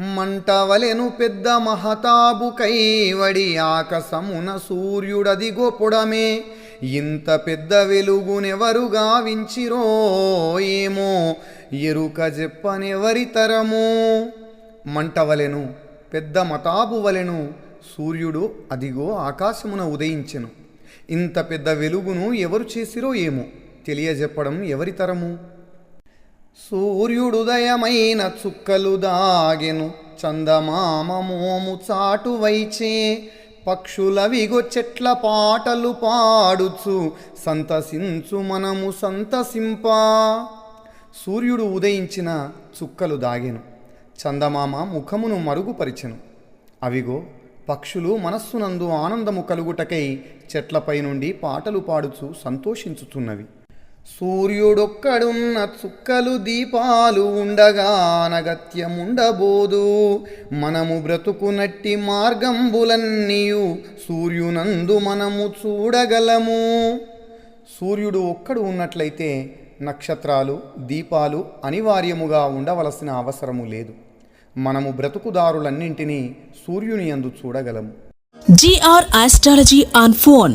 మంటవలెను పెద్ద మహతాబు కైవడి ఆకసమున సూర్యుడది పొడమే ఇంత పెద్ద వెలుగునెవరు గావించిరో ఏమో? ఎరుక చెప్పనెవరి తరము? మంటవలెను పెద్ద మతాబు వలెను సూర్యుడు అదిగో ఆకాశమున ఉదయించెను. ఇంత పెద్ద వెలుగును ఎవరు చేసిరో ఏమో తెలియజెప్పడం ఎవరి తరము? సూర్యుడుదయమైన చుక్కలు దాగెను చందమామ మోము చాటు వైచే. పక్షులవిగో చెట్ల పాటలు పాడుచు సంతసించు మనము సంతసింప. సూర్యుడు ఉదయించిన చుక్కలు దాగెను చందమామ ముఖమును మరుగుపరిచెను. అవిగో పక్షులు మనస్సునందు ఆనందము కలుగుటకై చెట్లపై నుండి పాటలు పాడుచు సంతోషించుచున్నవి. సూర్యుడొక్కడున్న చుక్కలు దీపాలు ఉండగా నగత్యముండబోదు మనము బ్రతుకునట్టి మార్గంబులన్నీయు సూర్యునందు మనము చూడగలము. సూర్యుడు ఒక్కడు ఉన్నట్లయితే నక్షత్రాలు దీపాలు అనివార్యముగా ఉండవలసిన అవసరము లేదు. మనము బ్రతుకుదారులన్నింటినీ సూర్యుని అందు చూడగలము. GR astrology on phone